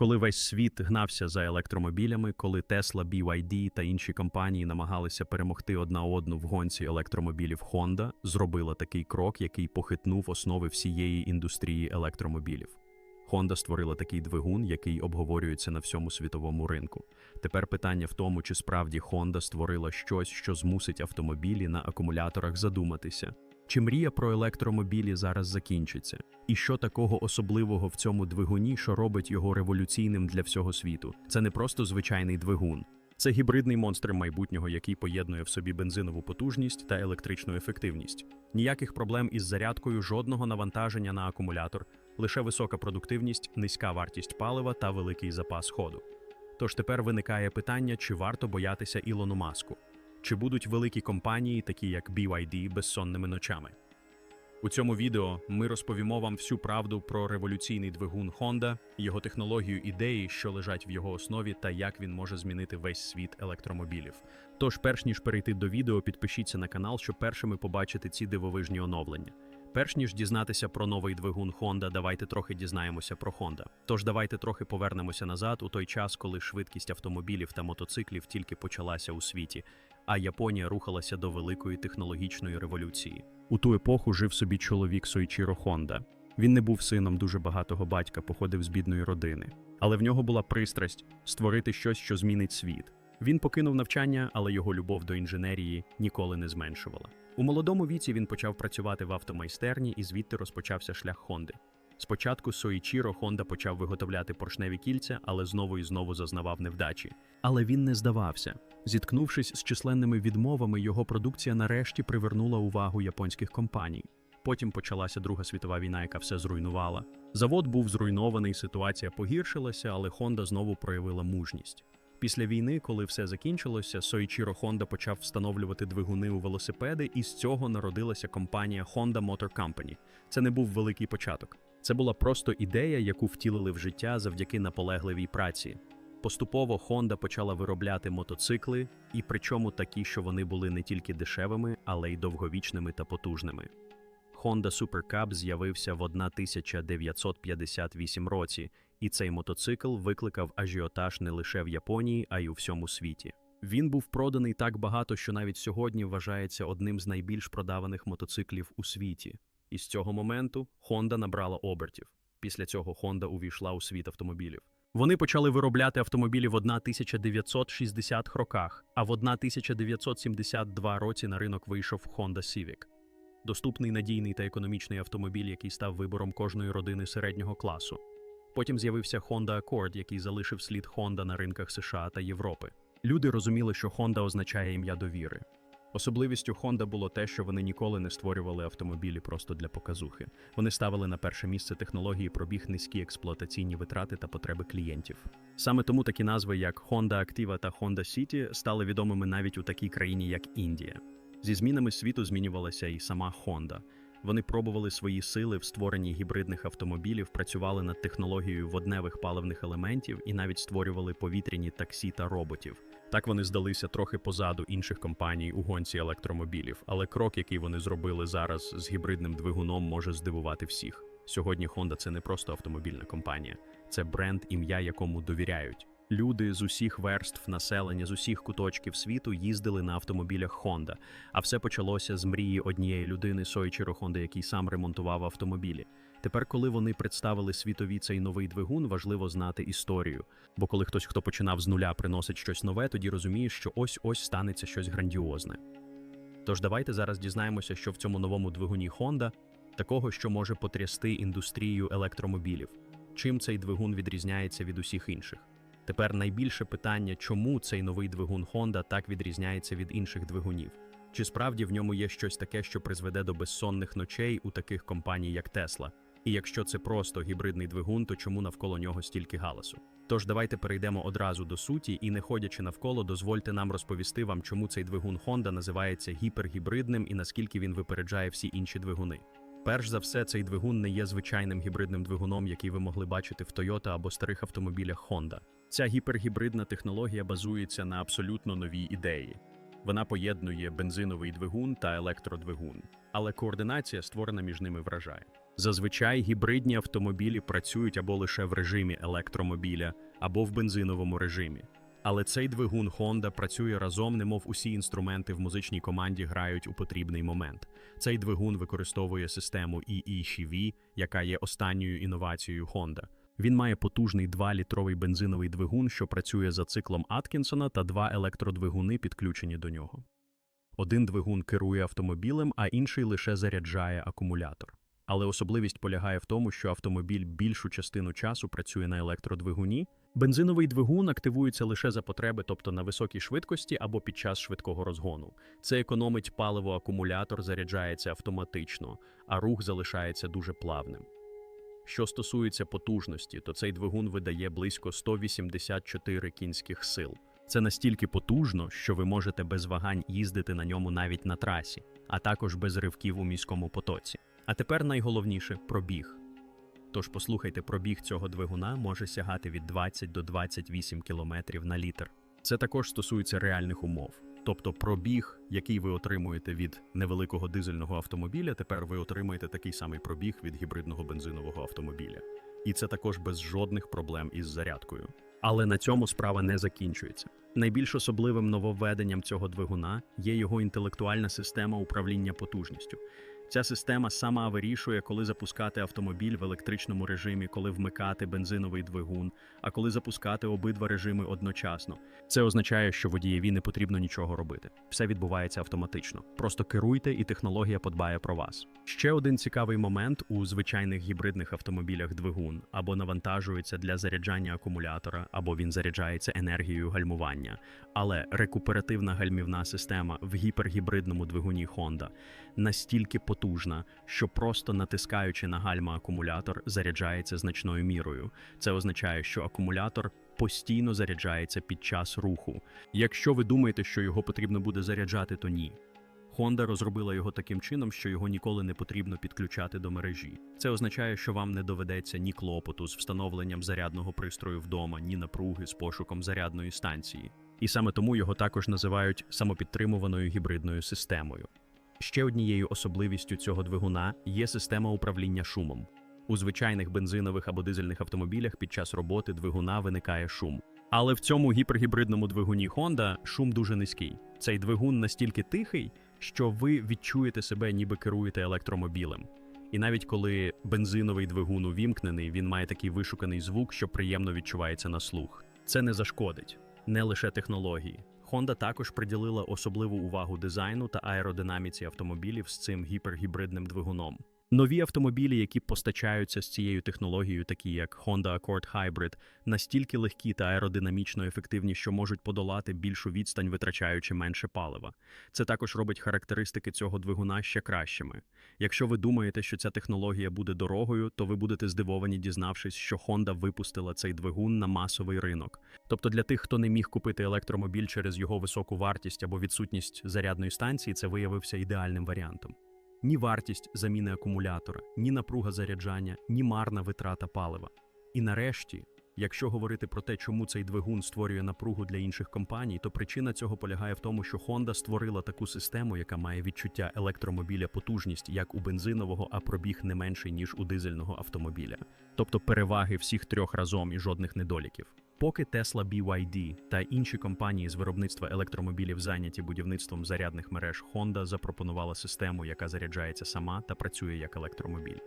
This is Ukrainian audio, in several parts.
Коли весь світ гнався за електромобілями, коли Tesla, BYD та інші компанії намагалися перемогти одна одну в гонці електромобілів, Honda зробила такий крок, який похитнув основи всієї індустрії електромобілів. Honda створила такий двигун, який обговорюється на всьому світовому ринку. Тепер питання в тому, чи справді Honda створила щось, що змусить автомобілі на акумуляторах задуматися. Чи мрія про електромобілі зараз закінчиться? І що такого особливого в цьому двигуні, що робить його революційним для всього світу? Це не просто звичайний двигун. Це гібридний монстр майбутнього, який поєднує в собі бензинову потужність та електричну ефективність. Ніяких проблем із зарядкою, жодного навантаження на акумулятор, лише висока продуктивність, низька вартість палива та великий запас ходу. Тож тепер виникає питання, чи варто боятися Ілону Маску? Чи будуть великі компанії, такі як BYD, безсонними ночами? У цьому відео ми розповімо вам всю правду про революційний двигун Honda, його технологію ідеї, що лежать в його основі, та як він може змінити весь світ електромобілів. Тож, перш ніж перейти до відео, підпишіться на канал, щоб першими побачити ці дивовижні оновлення. Перш ніж дізнатися про новий двигун Honda, давайте трохи дізнаємося про Honda. Тож давайте трохи повернемося назад у той час, коли швидкість автомобілів та мотоциклів тільки почалася у світі, а Японія рухалася до великої технологічної революції. У ту епоху жив собі чоловік Сойчіро Хонда. Він не був сином дуже багатого батька, походив з бідної родини. Але в нього була пристрасть створити щось, що змінить світ. Він покинув навчання, але його любов до інженерії ніколи не зменшувала. У молодому віці він почав працювати в автомайстерні і звідти розпочався шлях Хонди. Спочатку Соїчіро Хонда почав виготовляти поршневі кільця, але знову і знову зазнавав невдачі. Але він не здавався. Зіткнувшись з численними відмовами, його продукція нарешті привернула увагу японських компаній. Потім почалася Друга світова війна, яка все зруйнувала. Завод був зруйнований, ситуація погіршилася, але Honda знову проявила мужність. Після війни, коли все закінчилося, Соїчіро Honda почав встановлювати двигуни у велосипеди, і з цього народилася компанія Honda Motor Company. Це не був великий початок. Це була просто ідея, яку втілили в життя завдяки наполегливій праці. Поступово Honda почала виробляти мотоцикли, і причому такі, що вони були не тільки дешевими, але й довговічними та потужними. Honda Super Cub з'явився в 1958 році, і цей мотоцикл викликав ажіотаж не лише в Японії, а й у всьому світі. Він був проданий так багато, що навіть сьогодні вважається одним з найбільш продаваних мотоциклів у світі. І з цього моменту Honda набрала обертів. Після цього Honda увійшла у світ автомобілів. Вони почали виробляти автомобілі в 1960-х роках, а в 1972 році на ринок вийшов Honda Civic. Доступний надійний та економічний автомобіль, який став вибором кожної родини середнього класу. Потім з'явився Honda Accord, який залишив слід Honda на ринках США та Європи. Люди розуміли, що Honda означає ім'я довіри. Особливістю Honda було те, що вони ніколи не створювали автомобілі просто для показухи. Вони ставили на перше місце технології пробіг низькі експлуатаційні витрати та потреби клієнтів. Саме тому такі назви, як Honda Activa та Honda City, стали відомими навіть у такій країні, як Індія. Зі змінами світу змінювалася і сама Honda. Вони пробували свої сили в створенні гібридних автомобілів, працювали над технологією водневих паливних елементів і навіть створювали повітряні таксі та роботів. Так вони здалися трохи позаду інших компаній у гонці електромобілів, але крок, який вони зробили зараз з гібридним двигуном, може здивувати всіх. Сьогодні Honda – це не просто автомобільна компанія, це бренд, ім'я якому довіряють. Люди з усіх верств населення, з усіх куточків світу їздили на автомобілях Honda. А все почалося з мрії однієї людини Сойчиро Honda, який сам ремонтував автомобілі. Тепер, коли вони представили світові цей новий двигун, важливо знати історію. Бо коли хтось, хто починав з нуля, приносить щось нове, тоді розумієш, що ось ось станеться щось грандіозне. Тож давайте зараз дізнаємося, що в цьому новому двигуні Honda такого, що може потрясти індустрію електромобілів. Чим цей двигун відрізняється від усіх інших? Тепер найбільше питання, чому цей новий двигун Honda так відрізняється від інших двигунів? Чи справді в ньому є щось таке, що призведе до безсонних ночей у таких компаній, як Tesla? І якщо це просто гібридний двигун, то чому навколо нього стільки галасу? Тож давайте перейдемо одразу до суті і, не ходячи навколо, дозвольте нам розповісти вам, чому цей двигун Honda називається гіпергібридним і наскільки він випереджає всі інші двигуни. Перш за все, цей двигун не є звичайним гібридним двигуном, який ви могли бачити в Toyota або старих автомобілях Honda. Ця гіпергібридна технологія базується на абсолютно новій ідеї. Вона поєднує бензиновий двигун та електродвигун, але координація, створена між ними, вражає. Зазвичай гібридні автомобілі працюють або лише в режимі електромобіля, або в бензиновому режимі. Але цей двигун Honda працює разом, немов усі інструменти в музичній команді грають у потрібний момент. Цей двигун використовує систему EE-CV, яка є останньою інновацією Honda. Він має потужний 2-літровий бензиновий двигун, що працює за циклом Аткінсона, та два електродвигуни підключені до нього. Один двигун керує автомобілем, а інший лише заряджає акумулятор. Але особливість полягає в тому, що автомобіль більшу частину часу працює на електродвигуні. Бензиновий двигун активується лише за потреби, тобто на високій швидкості або під час швидкого розгону. Це економить паливо, акумулятор заряджається автоматично, а рух залишається дуже плавним. Що стосується потужності, то цей двигун видає близько 184 кінських сил. Це настільки потужно, що ви можете без вагань їздити на ньому навіть на трасі, а також без ривків у міському потоці. А тепер найголовніше пробіг. Тож послухайте, пробіг цього двигуна може сягати від 20 до 28 км на літр. Це також стосується реальних умов. Тобто пробіг, який ви отримуєте від невеликого дизельного автомобіля, тепер ви отримаєте такий самий пробіг від гібридного бензинового автомобіля. І це також без жодних проблем із зарядкою. Але на цьому справа не закінчується. Найбільш особливим нововведенням цього двигуна є його інтелектуальна система управління потужністю. Ця система сама вирішує, коли запускати автомобіль в електричному режимі, коли вмикати бензиновий двигун, а коли запускати обидва режими одночасно. Це означає, що водієві не потрібно нічого робити. Все відбувається автоматично. Просто керуйте, і технологія подбає про вас. Ще один цікавий момент у звичайних гібридних автомобілях двигун або навантажується для заряджання акумулятора, або він заряджається енергією гальмування. Але рекуперативна гальмівна система в гіпергібридному двигуні Honda настільки потужна, що просто натискаючи на гальма акумулятор, заряджається значною мірою. Це означає, що акумулятор постійно заряджається під час руху. Якщо ви думаєте, що його потрібно буде заряджати, то ні. Honda розробила його таким чином, що його ніколи не потрібно підключати до мережі. Це означає, що вам не доведеться ні клопоту з встановленням зарядного пристрою вдома, ні напруги з пошуком зарядної станції. І саме тому його також називають самопідтримуваною гібридною системою. Ще однією особливістю цього двигуна є система управління шумом. У звичайних бензинових або дизельних автомобілях під час роботи двигуна виникає шум. Але в цьому гіпергібридному двигуні Honda шум дуже низький. Цей двигун настільки тихий, що ви відчуєте себе, ніби керуєте електромобілем. І навіть коли бензиновий двигун увімкнений, він має такий вишуканий звук, що приємно відчувається на слух. Це не зашкодить, не лише технології. Honda також приділила особливу увагу дизайну та аеродинаміці автомобілів з цим гіпергібридним двигуном. Нові автомобілі, які постачаються з цією технологією, такі як Honda Accord Hybrid, настільки легкі та аеродинамічно ефективні, що можуть подолати більшу відстань, витрачаючи менше палива. Це також робить характеристики цього двигуна ще кращими. Якщо ви думаєте, що ця технологія буде дорогою, то ви будете здивовані, дізнавшись, що Honda випустила цей двигун на масовий ринок. Тобто для тих, хто не міг купити електромобіль через його високу вартість або відсутність зарядної станції, це виявився ідеальним варіантом. Ні вартість заміни акумулятора, ні напруга заряджання, ні марна витрата палива. І нарешті, якщо говорити про те, чому цей двигун створює напругу для інших компаній, то причина цього полягає в тому, що Honda створила таку систему, яка має відчуття електромобіля потужність як у бензинового, а пробіг не менший ніж у дизельного автомобіля, тобто переваги всіх трьох разом і жодних недоліків. Поки Tesla BYD та інші компанії з виробництва електромобілів зайняті будівництвом зарядних мереж, Honda запропонувала систему, яка заряджається сама та працює як електромобіль.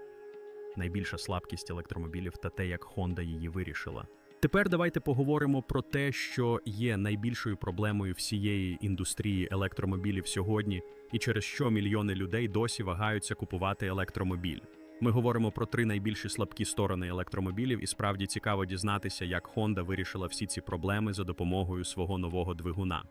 Найбільша слабкість електромобілів та те, як Honda її вирішила. Тепер давайте поговоримо про те, що є найбільшою проблемою всієї індустрії електромобілів сьогодні, і через що мільйони людей досі вагаються купувати електромобіль. Ми говоримо про три найбільші слабкі сторони електромобілів, і справді цікаво дізнатися, як Honda вирішила всі ці проблеми за допомогою свого нового двигуна.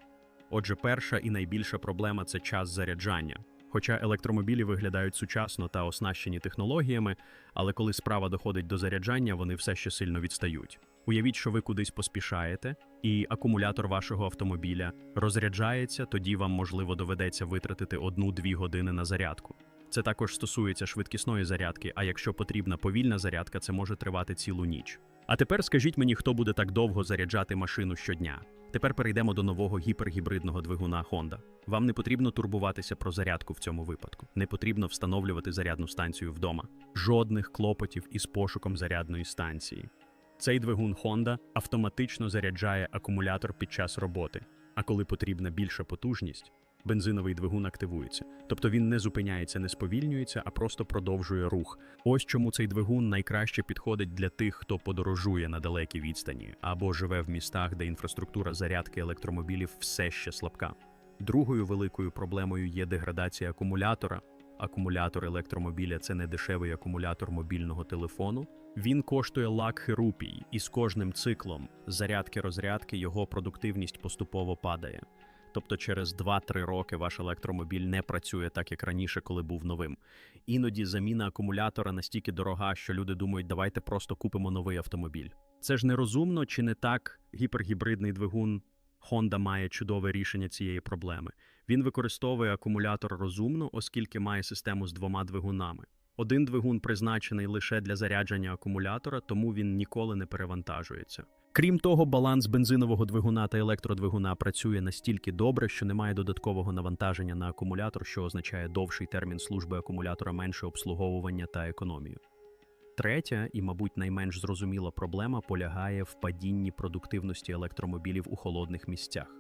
Отже, перша і найбільша проблема це час заряджання. Хоча електромобілі виглядають сучасно та оснащені технологіями, але коли справа доходить до заряджання, вони все ще сильно відстають. Уявіть, що ви кудись поспішаєте, і акумулятор вашого автомобіля розряджається, тоді вам можливо доведеться витратити одну-дві години на зарядку. Це також стосується швидкісної зарядки, а якщо потрібна повільна зарядка, це може тривати цілу ніч. А тепер скажіть мені, хто буде так довго заряджати машину щодня? Тепер перейдемо до нового гіпергібридного двигуна Honda. Вам не потрібно турбуватися про зарядку в цьому випадку. Не потрібно встановлювати зарядну станцію вдома. Жодних клопотів із пошуком зарядної станції. Цей двигун Honda автоматично заряджає акумулятор під час роботи. А коли потрібна більша потужність, бензиновий двигун активується. Тобто він не зупиняється, не сповільнюється, а просто продовжує рух. Ось чому цей двигун найкраще підходить для тих, хто подорожує на далекій відстані або живе в містах, де інфраструктура зарядки електромобілів все ще слабка. Другою великою проблемою є деградація акумулятора. Акумулятор електромобіля це не дешевий акумулятор мобільного телефону. Він коштує лакхи рупій, і з кожним циклом зарядки-розрядки його продуктивність поступово падає. Тобто через 2-3 роки ваш електромобіль не працює так, як раніше, коли був новим. Іноді заміна акумулятора настільки дорога, що люди думають, давайте просто купимо новий автомобіль. Це ж нерозумно чи не так гіпергібридний двигун Honda має чудове рішення цієї проблеми. Він використовує акумулятор розумно, оскільки має систему з двома двигунами. Один двигун призначений лише для зарядження акумулятора, тому він ніколи не перевантажується. Крім того, баланс бензинового двигуна та електродвигуна працює настільки добре, що немає додаткового навантаження на акумулятор, що означає довший термін служби акумулятора, менше обслуговування та економію. Третя і, мабуть, найменш зрозуміла проблема полягає в падінні продуктивності електромобілів у холодних місцях.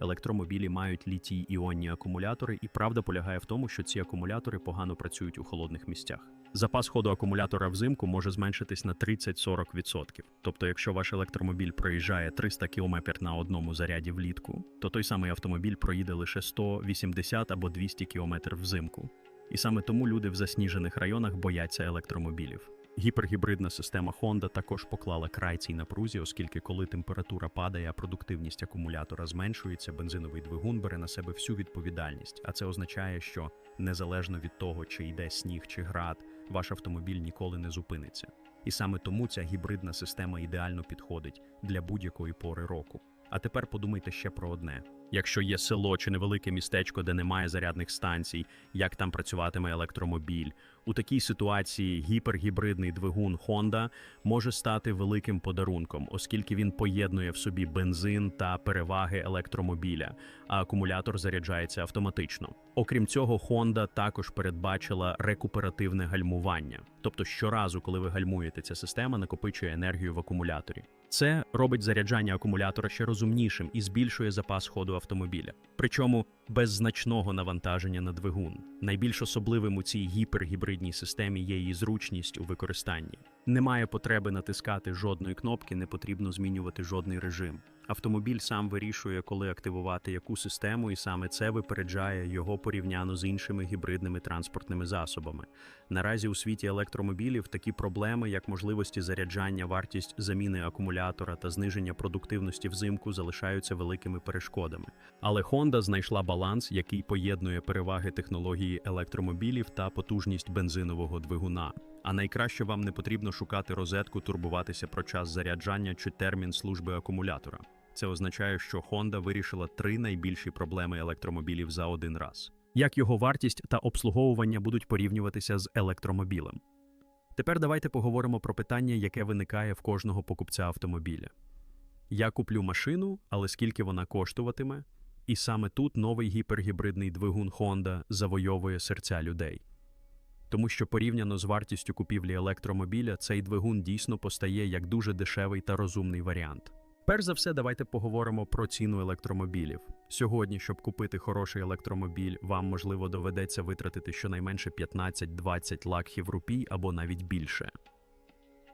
Електромобілі мають літій іонні акумулятори, і правда полягає в тому, що ці акумулятори погано працюють у холодних місцях. Запас ходу акумулятора взимку може зменшитись на 30-40%. Тобто, якщо ваш електромобіль проїжджає 300 км на одному заряді влітку, то той самий автомобіль проїде лише 180 або 200 км взимку. І саме тому люди в засніжених районах бояться електромобілів. Гіпергібридна система Honda також поклала край цій напрузі, оскільки коли температура падає, а продуктивність акумулятора зменшується, бензиновий двигун бере на себе всю відповідальність. А це означає, що незалежно від того, чи йде сніг чи град, ваш автомобіль ніколи не зупиниться. І саме тому ця гібридна система ідеально підходить для будь-якої пори року. А тепер подумайте ще про одне: якщо є село чи невелике містечко, де немає зарядних станцій, як там працюватиме електромобіль, у такій ситуації гіпергібридний двигун Honda може стати великим подарунком, оскільки він поєднує в собі бензин та переваги електромобіля, а акумулятор заряджається автоматично. Окрім цього, Honda також передбачила рекуперативне гальмування, тобто щоразу, коли ви гальмуєте, ця система накопичує енергію в акумуляторі. Це робить заряджання акумулятора ще розумнішим і збільшує запас ходу автомобіля, причому без значного навантаження на двигун. Найбільш особливим у цій гіпергібридній системі є її зручність у використанні. Немає потреби натискати жодної кнопки, не потрібно змінювати жодний режим. Автомобіль сам вирішує, коли активувати яку систему, і саме це випереджає його порівняно з іншими гібридними транспортними засобами. Наразі у світі електромобілів такі проблеми, як можливості заряджання, вартість заміни акумулятора та зниження продуктивності взимку, залишаються великими перешкодами. Але Honda знайшла баланс, який поєднує переваги технології електромобілів та потужність бензинового двигуна. А найкраще вам не потрібно шукати розетку, турбуватися про час заряджання чи термін служби акумулятора. Це означає, що Honda вирішила три найбільші проблеми електромобілів за один раз. Як його вартість та обслуговування будуть порівнюватися з електромобілем? Тепер давайте поговоримо про питання, яке виникає в кожного покупця автомобіля. Я куплю машину, але скільки вона коштуватиме? І саме тут новий гіпергібридний двигун Honda завойовує серця людей. Тому що порівняно з вартістю купівлі електромобіля, цей двигун дійсно постає як дуже дешевий та розумний варіант. Перш за все, давайте поговоримо про ціну електромобілів. Сьогодні, щоб купити хороший електромобіль, вам можливо доведеться витратити щонайменше 15-20 лакхів рупій або навіть більше.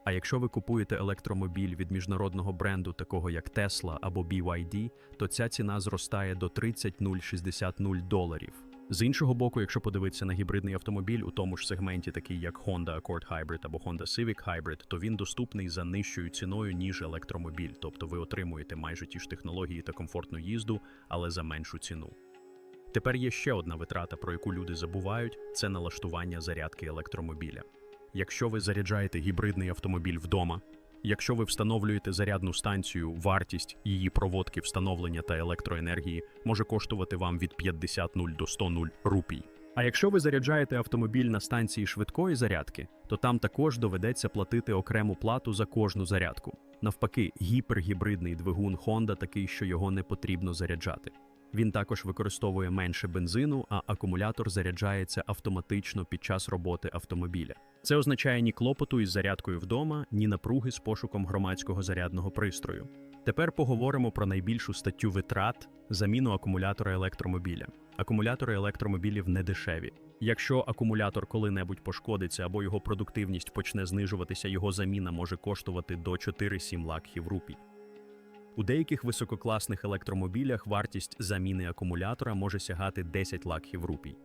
А якщо ви купуєте електромобіль від міжнародного бренду, такого як Tesla або BYD, то ця ціна зростає до 30-060 доларів. З іншого боку, якщо подивитися на гібридний автомобіль у тому ж сегменті, такий як Honda Accord Hybrid або Honda Civic Hybrid, то він доступний за нижчою ціною, ніж електромобіль, тобто ви отримуєте майже ті ж технології та комфортну їзду, але за меншу ціну. Тепер є ще одна витрата, про яку люди забувають: це налаштування зарядки електромобіля. Якщо ви заряджаєте гібридний автомобіль вдома, якщо ви встановлюєте зарядну станцію, вартість її проводки встановлення та електроенергії може коштувати вам від 50 нуль до 100 нуль рупій. А якщо ви заряджаєте автомобіль на станції швидкої зарядки, то там також доведеться платити окрему плату за кожну зарядку. Навпаки, гіпергібридний двигун Honda такий, що його не потрібно заряджати. Він також використовує менше бензину, а акумулятор заряджається автоматично під час роботи автомобіля. Це означає ні клопоту із зарядкою вдома, ні напруги з пошуком громадського зарядного пристрою. Тепер поговоримо про найбільшу статтю витрат заміну акумулятора електромобіля. Акумулятори електромобілів не дешеві. Якщо акумулятор коли-небудь пошкодиться або його продуктивність почне знижуватися, його заміна може коштувати до 4-7 лакхів рупій. У деяких висококласних електромобілях вартість заміни акумулятора може сягати 10 лакхів рупій.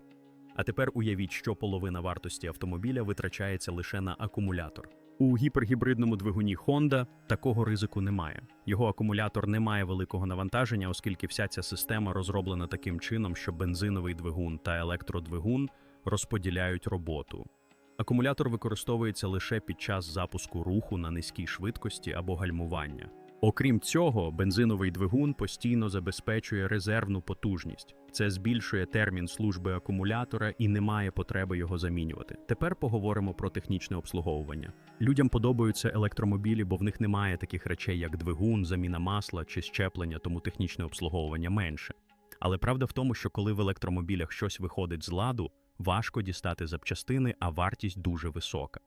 А тепер уявіть, що половина вартості автомобіля витрачається лише на акумулятор. У гіпергібридному двигуні Honda такого ризику немає. Його акумулятор не має великого навантаження, оскільки вся ця система розроблена таким чином, що бензиновий двигун та електродвигун розподіляють роботу. Акумулятор використовується лише під час запуску руху на низькій швидкості або гальмування. Окрім цього, бензиновий двигун постійно забезпечує резервну потужність. Це збільшує термін служби акумулятора і немає потреби його замінювати. Тепер поговоримо про технічне обслуговування. Людям подобаються електромобілі, бо в них немає таких речей, як двигун, заміна масла чи щеплення, тому технічне обслуговування менше. Але правда в тому, що коли в електромобілях щось виходить з ладу, важко дістати запчастини, а вартість дуже висока.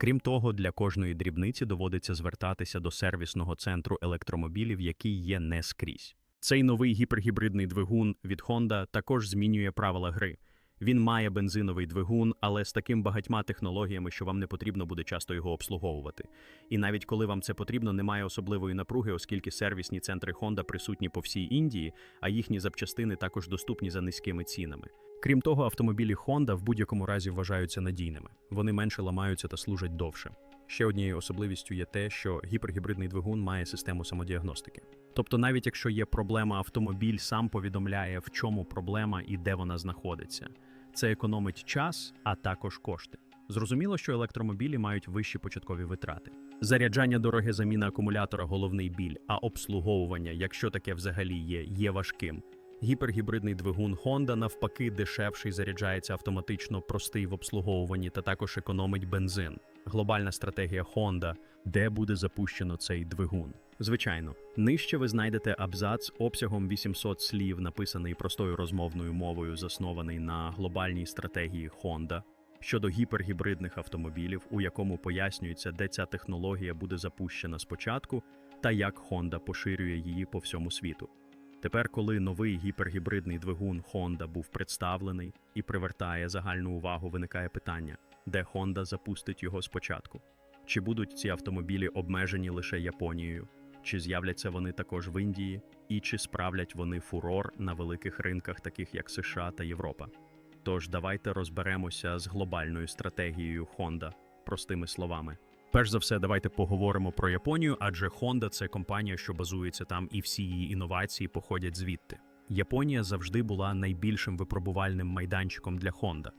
Крім того, для кожної дрібниці доводиться звертатися до сервісного центру електромобілів, який є не скрізь. Цей новий гіпергібридний двигун від Honda також змінює правила гри. Він має бензиновий двигун, але з таким багатьма технологіями, що вам не потрібно буде часто його обслуговувати. І навіть коли вам це потрібно, немає особливої напруги, оскільки сервісні центри Honda присутні по всій Індії, а їхні запчастини також доступні за низькими цінами. Крім того, автомобілі Honda в будь-якому разі вважаються надійними. Вони менше ламаються та служать довше. Ще однією особливістю є те, що гіпергібридний двигун має систему самодіагностики. Тобто, навіть якщо є проблема, автомобіль сам повідомляє, в чому проблема і де вона знаходиться. Це економить час, а також кошти. Зрозуміло, що електромобілі мають вищі початкові витрати. Заряджання дороге заміна акумулятора головний біль, а обслуговування, якщо таке взагалі є, є важким. Гіпергібридний двигун Honda навпаки дешевший заряджається автоматично, простий в обслуговуванні та також економить бензин. Глобальна стратегія Honda, де буде запущено цей двигун. Звичайно, нижче ви знайдете абзац обсягом 800 слів, написаний простою розмовною мовою, заснований на глобальній стратегії Honda щодо гіпергібридних автомобілів, у якому пояснюється, де ця технологія буде запущена спочатку та як Honda поширює її по всьому світу. Тепер, коли новий гіпергібридний двигун Honda був представлений і привертає загальну увагу, виникає питання, де Honda запустить його спочатку. Чи будуть ці автомобілі обмежені лише Японією, чи з'являться вони також в Індії, і чи справлять вони фурор на великих ринках, таких як США та Європа? Тож давайте розберемося з глобальною стратегією Honda, простими словами. Перш за все, давайте поговоримо про Японію, адже Honda – це компанія, що базується там, і всі її інновації походять звідти. Японія завжди була найбільшим випробувальним майданчиком для Honda.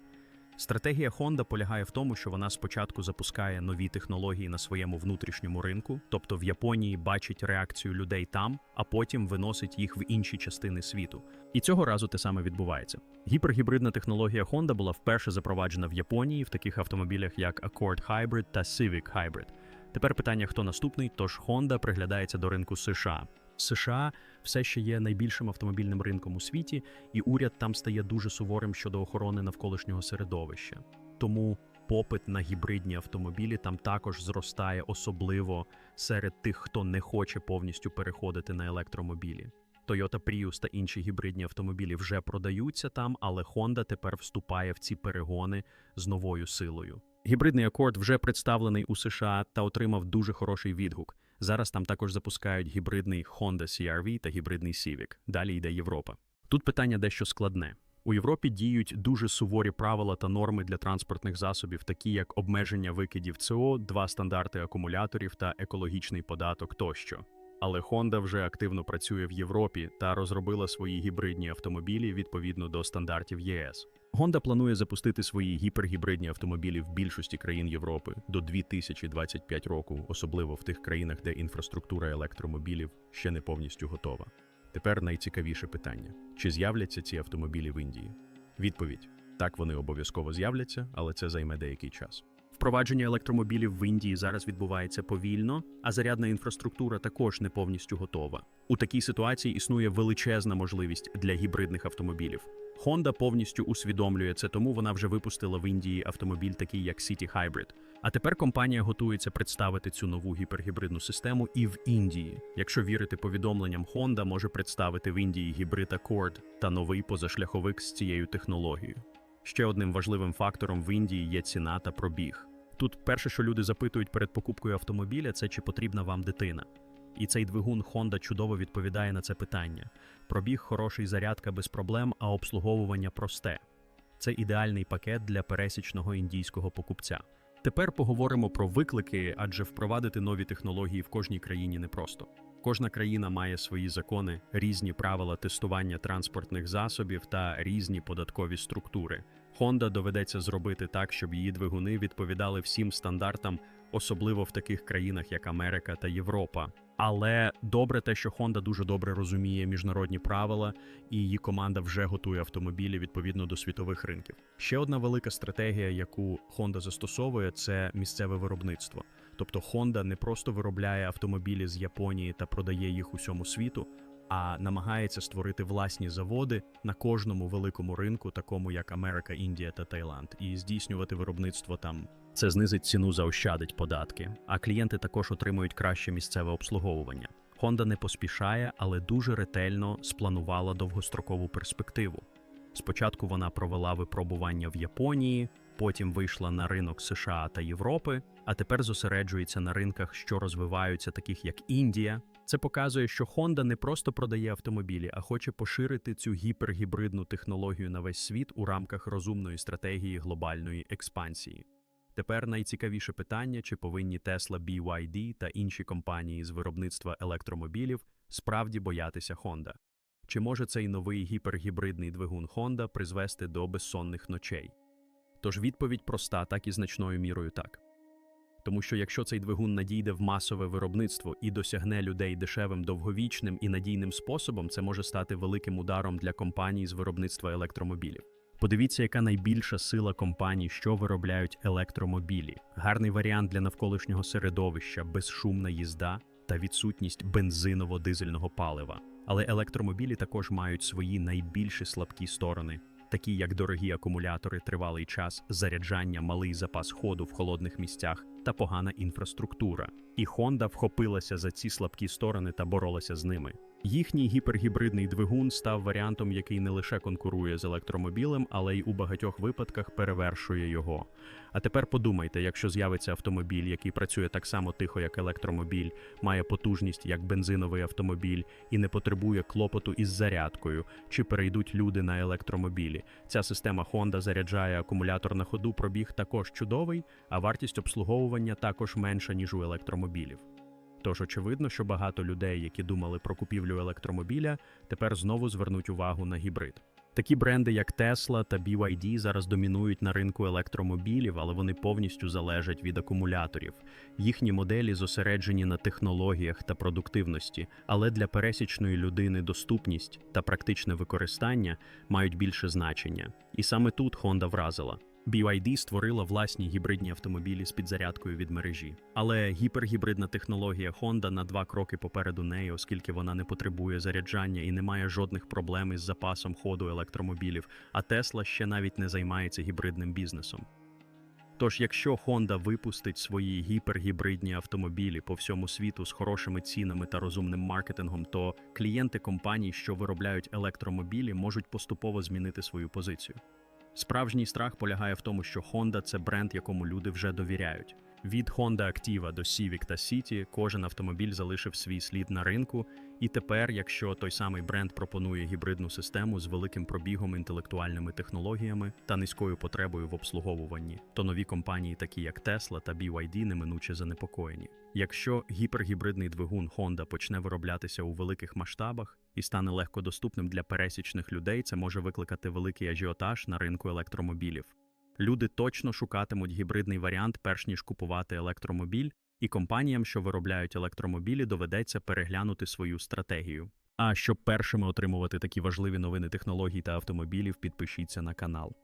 Стратегія Honda полягає в тому, що вона спочатку запускає нові технології на своєму внутрішньому ринку, тобто в Японії бачить реакцію людей там, а потім виносить їх в інші частини світу. І цього разу те саме відбувається. Гіпергібридна технологія Honda була вперше запроваджена в Японії в таких автомобілях, як Accord Hybrid та Civic Hybrid. Тепер питання, хто наступний, тож Honda приглядається до ринку США. США все ще є найбільшим автомобільним ринком у світі, і уряд там стає дуже суворим щодо охорони навколишнього середовища. Тому попит на гібридні автомобілі там також зростає, особливо серед тих, хто не хоче повністю переходити на електромобілі. Toyota Prius та інші гібридні автомобілі вже продаються там, але Honda тепер вступає в ці перегони з новою силою. Гібридний акорд вже представлений у США та отримав дуже хороший відгук. Зараз там також запускають гібридний Honda CR-V та гібридний Civic. Далі йде Європа. Тут питання дещо складне. У Європі діють дуже суворі правила та норми для транспортних засобів, такі як обмеження викидів СО, два стандарти акумуляторів та екологічний податок тощо. Але Honda вже активно працює в Європі та розробила свої гібридні автомобілі відповідно до стандартів ЄС. Honda планує запустити свої гіпергібридні автомобілі в більшості країн Європи до 2025 року, особливо в тих країнах, де інфраструктура електромобілів ще не повністю готова. Тепер найцікавіше питання: чи з'являться ці автомобілі в Індії? Відповідь: Так вони обов'язково з'являться, але це займе деякий час. Впровадження електромобілів в Індії зараз відбувається повільно, а зарядна інфраструктура також не повністю готова. У такій ситуації існує величезна можливість для гібридних автомобілів. Honda повністю усвідомлює це, тому вона вже випустила в Індії автомобіль, такий як City Hybrid. А тепер компанія готується представити цю нову гіпергібридну систему і в Індії. Якщо вірити повідомленням, Honda може представити в Індії гібрид Accord та новий позашляховик з цією технологією. Ще одним важливим фактором в Індії є ціна та пробіг. Тут перше, що люди запитують перед покупкою автомобіля, це чи потрібна вам дитина. І цей двигун Honda чудово відповідає на це питання. Пробіг хороший зарядка без проблем, а обслуговування просте. Це ідеальний пакет для пересічного індійського покупця. Тепер поговоримо про виклики, адже впровадити нові технології в кожній країні непросто. Кожна країна має свої закони, різні правила тестування транспортних засобів та різні податкові структури. Honda доведеться зробити так, щоб її двигуни відповідали всім стандартам, особливо в таких країнах, як Америка та Європа. Але добре те, що Honda дуже добре розуміє міжнародні правила, і її команда вже готує автомобілі відповідно до світових ринків. Ще одна велика стратегія, яку Honda застосовує, це місцеве виробництво. Тобто Honda не просто виробляє автомобілі з Японії та продає їх усьому світу, а намагається створити власні заводи на кожному великому ринку, такому як Америка, Індія та Таїланд, і здійснювати виробництво там. Це знизить ціну, заощадить податки, а клієнти також отримують краще місцеве обслуговування. Honda не поспішає, але дуже ретельно спланувала довгострокову перспективу. Спочатку вона провела випробування в Японії, потім вийшла на ринок США та Європи, а тепер зосереджується на ринках, що розвиваються, таких як Індія. Це показує, що Honda не просто продає автомобілі, а хоче поширити цю гіпергібридну технологію на весь світ у рамках розумної стратегії глобальної експансії. Тепер найцікавіше питання, чи повинні Tesla, BYD та інші компанії з виробництва електромобілів справді боятися Honda? Чи може цей новий гіпергібридний двигун Honda призвести до безсонних ночей? Тож відповідь проста, так і значною мірою так. Тому що якщо цей двигун надійде в масове виробництво і досягне людей дешевим, довговічним і надійним способом, це може стати великим ударом для компаній з виробництва електромобілів. Подивіться, яка найбільша сила компаній, що виробляють електромобілі. Гарний варіант для навколишнього середовища, безшумна їзда та відсутність бензиново-дизельного палива. Але електромобілі також мають свої найбільші слабкі сторони, такі як дорогі акумулятори, тривалий час, заряджання, малий запас ходу в холодних місцях та погана інфраструктура. І Honda вхопилася за ці слабкі сторони та боролася з ними. Їхній гіпергібридний двигун став варіантом, який не лише конкурує з електромобілем, але й у багатьох випадках перевершує його. А тепер подумайте, якщо з'явиться автомобіль, який працює так само тихо, як електромобіль, має потужність як бензиновий автомобіль і не потребує клопоту із зарядкою, чи перейдуть люди на електромобілі. Ця система Honda заряджає акумулятор на ходу, пробіг також чудовий, а вартість обслуговування також менша ніж у електромобілів. Тож очевидно, що багато людей, які думали про купівлю електромобіля, тепер знову звернуть увагу на гібрид. Такі бренди, як Tesla та BYD, зараз домінують на ринку електромобілів, але вони повністю залежать від акумуляторів. Їхні моделі зосереджені на технологіях та продуктивності, але для пересічної людини доступність та практичне використання мають більше значення. І саме тут Honda вразила. BYD створила власні гібридні автомобілі з підзарядкою від мережі. Але гіпергібридна технологія Honda на два кроки попереду неї, оскільки вона не потребує заряджання і не має жодних проблем із запасом ходу електромобілів, а Tesla ще навіть не займається гібридним бізнесом. Тож, якщо Honda випустить свої гіпергібридні автомобілі по всьому світу з хорошими цінами та розумним маркетингом, то клієнти компаній, що виробляють електромобілі, можуть поступово змінити свою позицію. Справжній страх полягає в тому, що Honda – це бренд, якому люди вже довіряють. Від Honda Activa до Civic та City кожен автомобіль залишив свій слід на ринку, і тепер, якщо той самий бренд пропонує гібридну систему з великим пробігом, інтелектуальними технологіями та низькою потребою в обслуговуванні, то нові компанії, такі як Tesla та BYD, неминуче занепокоєні. Якщо гіпергібридний двигун Honda почне вироблятися у великих масштабах і стане легкодоступним для пересічних людей, це може викликати великий ажіотаж на ринку електромобілів. Люди точно шукатимуть гібридний варіант, перш ніж купувати електромобіль, і компаніям, що виробляють електромобілі, доведеться переглянути свою стратегію. А щоб першими отримувати такі важливі новини технологій та автомобілів, підпишіться на канал.